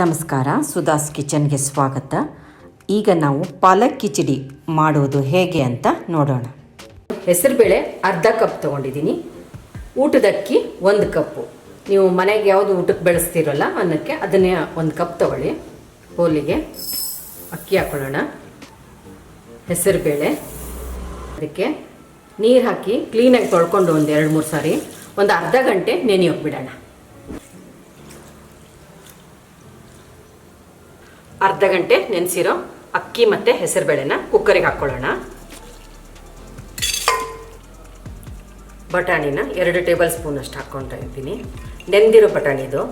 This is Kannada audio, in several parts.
ನಮಸ್ಕಾರ ಸುಧಾಸ್ ಕಿಚನ್ಗೆ ಸ್ವಾಗತ. ಈಗ ನಾವು ಪಾಲಕ್ ಕಿಚಡಿ ಮಾಡೋದು ಹೇಗೆ ಅಂತ ನೋಡೋಣ. ಹೆಸರುಬೇಳೆ ಅರ್ಧ ಕಪ್ ತೊಗೊಂಡಿದ್ದೀನಿ. ಊಟದಕ್ಕಿ ಒಂದು ಕಪ್ಪು. ನೀವು ಮನೆಗೆ ಯಾವುದು ಊಟಕ್ಕೆ ಬೆಳೆಸ್ತಿರಲ್ಲ ಅನ್ನಕ್ಕೆ ಅದನ್ನೇ ಒಂದು ಕಪ್ ತಗೊಳ್ಳಿ. ಹೋಲಿಗೆ ಅಕ್ಕಿ ಹಾಕೊಳ್ಳೋಣ. ಹೆಸರುಬೇಳೆ ಅದಕ್ಕೆ ನೀರು ಹಾಕಿ ಕ್ಲೀನಾಗಿ ತೊಳ್ಕೊಂಡು ಒಂದು ಎರಡು ಮೂರು ಸಾರಿ, ಒಂದು ಅರ್ಧ ಗಂಟೆ ನೆನೆಯೋಕೆ ಬಿಡೋಣ. ಅರ್ಧ ಗಂಟೆ ನೆನೆಸಿರೋ ಅಕ್ಕಿ ಮತ್ತು ಹೆಸರುಬೇಳೆನ ಕುಕ್ಕರಿಗೆ ಹಾಕ್ಕೊಳ್ಳೋಣ. ಬಟಾಣಿನ ಎರಡು ಟೇಬಲ್ ಸ್ಪೂನ್ ಅಷ್ಟು ಇದ್ದೀನಿ ನೆಂದಿರೋ ಬಟಾಣಿದು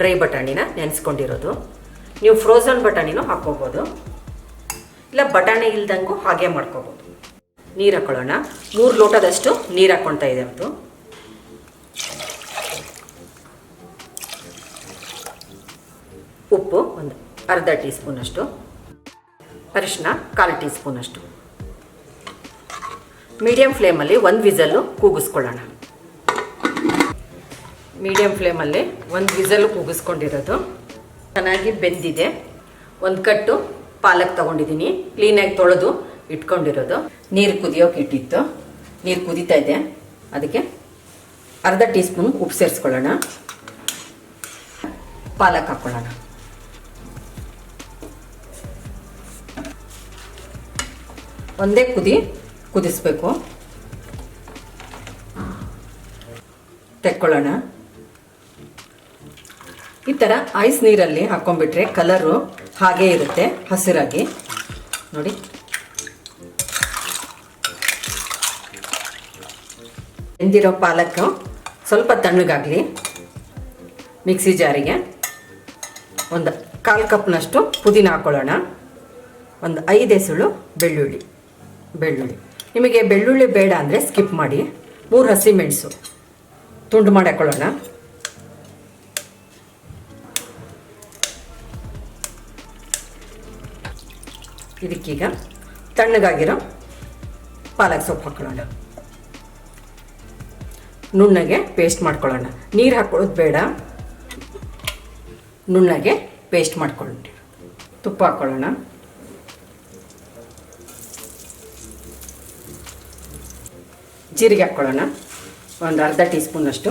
ಡ್ರೈ ಬಟಾಣಿನ ನೆನೆಸ್ಕೊಂಡಿರೋದು. ನೀವು ಫ್ರೋಝನ್ ಬಟಾಣಿನೂ ಹಾಕ್ಕೋಬೋದು. ಇಲ್ಲ ಬಟಾಣಿ ಇಲ್ದಂಗೂ ಹಾಗೆ ಮಾಡ್ಕೋಬೋದು. ನೀರು ಹಾಕ್ಕೊಳ್ಳೋಣ. ಮೂರು ಲೋಟದಷ್ಟು ನೀರು ಹಾಕ್ಕೊಳ್ತಾ ಇದೆ ಅದು ಉಪ್ಪು ಒಂದು ಅರ್ಧ ಟೀ ಸ್ಪೂನಷ್ಟು ಅರಿಶಿನ ಕಾಲು ಟೀ ಸ್ಪೂನಷ್ಟು ಮೀಡಿಯಮ್ ಫ್ಲೇಮಲ್ಲಿ ಒಂದು ವಿಸಲ್ಲು ಕೂಗಿಸ್ಕೊಳ್ಳೋಣ. ಮೀಡಿಯಂ ಫ್ಲೇಮಲ್ಲಿ ಒಂದು ವಿಸಲ್ಲು ಕೂಗಿಸ್ಕೊಂಡಿರೋದು. ಚೆನ್ನಾಗಿ ಬೆಂದಿದೆ. ಒಂದು ಕಟ್ಟು ಪಾಲಕ್ ತೊಗೊಂಡಿದ್ದೀನಿ. ಕ್ಲೀನಾಗಿ ತೊಳೆದು ಇಟ್ಕೊಂಡಿರೋದು. ನೀರು ಕುದಿಯೋಕೆ ಇಟ್ಟಿತ್ತು. ನೀರು ಕುದೀತಾ ಇದೆ. ಅದಕ್ಕೆ ಅರ್ಧ ಟೀ ಸ್ಪೂನ್ ಉಪ್ಪು ಸೇರಿಸ್ಕೊಳ್ಳೋಣ. ಪಾಲಕ್ ಹಾಕ್ಕೊಳ್ಳೋಣ. ಒಂದೇ ಕುದಿ, ಕುದಿಸ್ಬೇಕು. ತೆಕ್ಕೊಳ್ಳೋಣ. ಈ ಥರ ಐಸ್ ನೀರಲ್ಲಿ ಹಾಕೊಂಡ್ಬಿಟ್ರೆ ಕಲರು ಹಾಗೇ ಇರುತ್ತೆ, ಹಸಿರಾಗಿ. ನೋಡಿ. ಬೆಂದಿರೋ ಪಾಲಕ್ ಸ್ವಲ್ಪ ತಣ್ಣಗಾಗಲಿ. ಮಿಕ್ಸಿ ಜಾರಿಗೆ. ಒಂದು ಕಾಲು ಕಪ್ನಷ್ಟು ಪುದೀನ ಹಾಕ್ಕೊಳ್ಳೋಣ ಒಂದು ಐದು ಎಸಳು ಬೆಳ್ಳುಳ್ಳಿ. ಬೆಳ್ಳುಳ್ಳಿ. ನಿಮಗೆ ಬೆಳ್ಳುಳ್ಳಿ ಬೇಡ ಅಂದರೆ ಸ್ಕಿಪ್ ಮಾಡಿ. ಮೂರು ಹಸಿಮೆಣಸು ತುಂಡು ಮಾಡಿ ಹಾಕೊಳ್ಳೋಣ. ಇದಕ್ಕೀಗ ತಣ್ಣಗಾಗಿರೋ ಪಾಲಕ್ ಸೊಪ್ಪು ಹಾಕೊಳ್ಳೋಣ. ನುಣ್ಣಗೆ ಪೇಸ್ಟ್ ಮಾಡ್ಕೊಳ್ಳೋಣ. ನೀರು ಹಾಕ್ಕೊಳ್ಳೋದು ಬೇಡ. ನುಣ್ಣಗೆ ಪೇಸ್ಟ್ ಮಾಡ್ಕೊಳ್ಳಿ ತುಪ್ಪ ಹಾಕ್ಕೊಳ್ಳೋಣ ಜೀರಿಗೆ ಹಾಕ್ಕೊಳ್ಳೋಣ. ಒಂದು ಅರ್ಧ ಟೀ ಸ್ಪೂನಷ್ಟು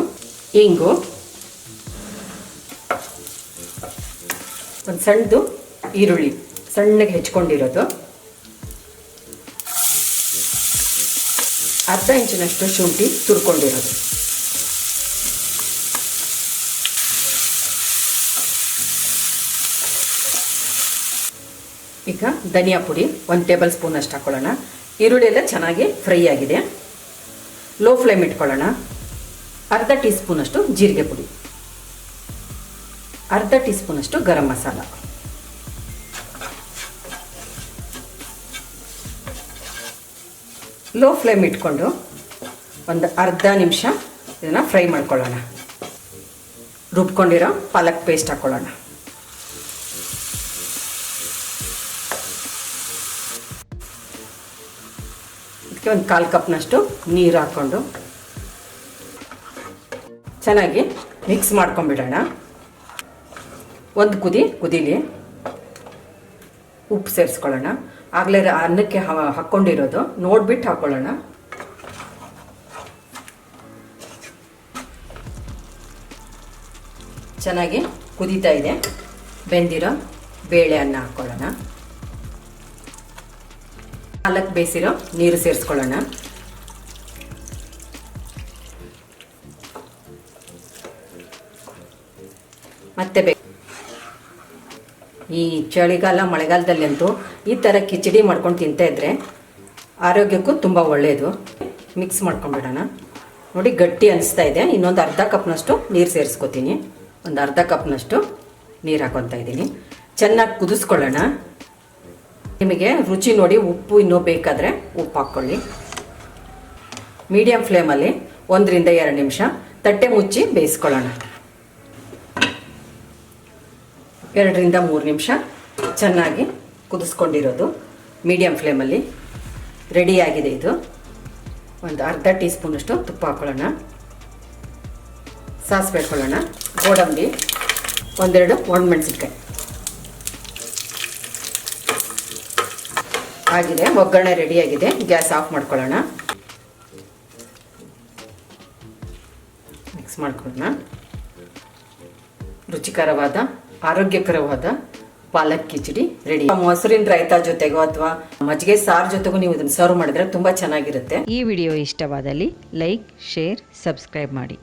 ಇಂಗು. ಒಂದು ಸಣ್ಣದು ಈರುಳ್ಳಿ, ಸಣ್ಣಗೆ ಹೆಚ್ಕೊಂಡಿರೋದು. ಅರ್ಧ ಇಂಚಿನಷ್ಟು ಶುಂಠಿ ತುರ್ಕೊಂಡಿರೋದು. ಈಗ ಧನಿಯಾ ಪುಡಿ, ಒಂದು ಟೇಬಲ್ ಸ್ಪೂನ್ ಅಷ್ಟು ಹಾಕ್ಕೊಳ್ಳೋಣ. ಈರುಳ್ಳಿ ಎಲ್ಲ ಚೆನ್ನಾಗಿ ಫ್ರೈ ಆಗಿದೆ. ಲೋ ಫ್ಲೇಮ್ ಇಟ್ಕೊಳ್ಳೋಣ. ಅರ್ಧ ಟೀ ಸ್ಪೂನಷ್ಟು ಜೀರಿಗೆ ಪುಡಿ. ಅರ್ಧ ಟೀ ಸ್ಪೂನಷ್ಟು ಗರಂ ಮಸಾಲ. ಲೋ ಫ್ಲೇಮ್ ಇಟ್ಕೊಂಡು ಒಂದು ಅರ್ಧ ನಿಮಿಷ ಇದನ್ನು ಫ್ರೈ ಮಾಡ್ಕೊಳ್ಳೋಣ. ರುಬ್ಕೊಂಡಿರೋ ಪಾಲಕ್ ಪೇಸ್ಟ್ ಹಾಕ್ಕೊಳ್ಳೋಣ ಇದಕ್ಕೆ ಒಂದು ಕಾಲು ಕಪ್ನಷ್ಟು ನೀರು ಹಾಕ್ಕೊಂಡು ಚೆನ್ನಾಗಿ ಮಿಕ್ಸ್ ಮಾಡ್ಕೊಂಬಿಡೋಣ. ಒಂದು ಕುದಿ, ಕುದೀಲಿ ಉಪ್ಪು ಸೇರಿಸ್ಕೊಳ್ಳೋಣ. ಆಗಲೇ ಅನ್ನಕ್ಕೆ ಹಾಕ್ಕೊಂಡಿರೋದು ನೋಡ್ಬಿಟ್ಟು ಹಾಕ್ಕೊಳ್ಳೋಣ ಚೆನ್ನಾಗಿ ಕುದೀತಾ ಇದೆ. ಬೆಂದಿರೋ ಬೇಳೆ ಅನ್ನ ಹಾಕ್ಕೊಳ್ಳೋಣ ಪಾಲಕ್ ಬೇಯಿಸಿರೋ ನೀರು ಸೇರಿಸ್ಕೊಳ್ಳೋಣ. ಮತ್ತೆ ಬೇ ಈ ಚಳಿಗಾಲ, ಮಳೆಗಾಲದಲ್ಲಂತೂ ಈ ಥರ ಕಿಚಡಿ ಮಾಡ್ಕೊಂಡು ತಿಂತಾ ಇದ್ರೆ ಆರೋಗ್ಯಕ್ಕೂ ತುಂಬ ಒಳ್ಳೆಯದು ಮಿಕ್ಸ್ ಮಾಡ್ಕೊಂಡ್ಬಿಡೋಣ ನೋಡಿ ಗಟ್ಟಿ ಅನಿಸ್ತಾ ಇದೆ. ಇನ್ನೊಂದು ಅರ್ಧ ಕಪ್ನಷ್ಟು ನೀರು ಸೇರಿಸ್ಕೊತೀನಿ. ಒಂದು ಅರ್ಧ ಕಪ್ನಷ್ಟು ನೀರು ಹಾಕೊತಾ ಇದ್ದೀನಿ. ಚೆನ್ನಾಗಿ ಕುದಿಸ್ಕೊಳ್ಳೋಣ. ನಿಮಗೆ ರುಚಿ ನೋಡಿ ಉಪ್ಪು ಇನ್ನೂ ಬೇಕಾದರೆ ಉಪ್ಪು ಹಾಕ್ಕೊಳ್ಳಿ ಮೀಡಿಯಮ್ ಫ್ಲೇಮಲ್ಲಿ ಒಂದರಿಂದ ಎರಡು ನಿಮಿಷ ತಟ್ಟೆ ಮುಚ್ಚಿ ಬೇಯಿಸ್ಕೊಳ್ಳೋಣ. ಎರಡರಿಂದ ಮೂರು ನಿಮಿಷ ಚೆನ್ನಾಗಿ ಕುದಿಸ್ಕೊಂಡಿರೋದು ಮೀಡಿಯಮ್ ಫ್ಲೇಮಲ್ಲಿ ರೆಡಿಯಾಗಿದೆ ಇದು. ಒಂದು ಅರ್ಧ ಟೀ ಸ್ಪೂನಷ್ಟು ತುಪ್ಪ ಹಾಕ್ಕೊಳ್ಳೋಣ ಸಾಸಿವೆ ಹಾಕ್ಕೊಳ್ಳೋಣ ಗೋಡಂಬಿ ಒಂದೆರಡು ಒಣಮೆಣಸಿನ್ಕಾಯಿ. ಆಗಿದೆ, ಒಗ್ಗರಣೆ ರೆಡಿಯಾಗಿದೆ. ಗ್ಯಾಸ್ ಆಫ್ ಮಾಡ್ಕೊಳ್ಳೋಣ. ಮಿಕ್ಸ್ ಮಾಡ್ಕೊಳ್ಳೋಣ. ರುಚಿಕರವಾದ, ಆರೋಗ್ಯಕರವಾದ ಪಾಲಕ್ ಕಿಚಡಿ ರೆಡಿ. ಮೊಸರಿನ ರೈತ ಜೊತೆಗೋ ಅಥವಾ ಮಜ್ಜಿಗೆ ಸಾರು ಜೊತೆಗೂ ನೀವು ಇದನ್ನು ಸರ್ವ್ ಮಾಡಿದ್ರೆ ತುಂಬಾ ಚೆನ್ನಾಗಿರುತ್ತೆ. ಈ ವಿಡಿಯೋ ಇಷ್ಟವಾದಲ್ಲಿ ಲೈಕ್, ಶೇರ್, ಸಬ್ಸ್ಕ್ರೈಬ್ ಮಾಡಿ.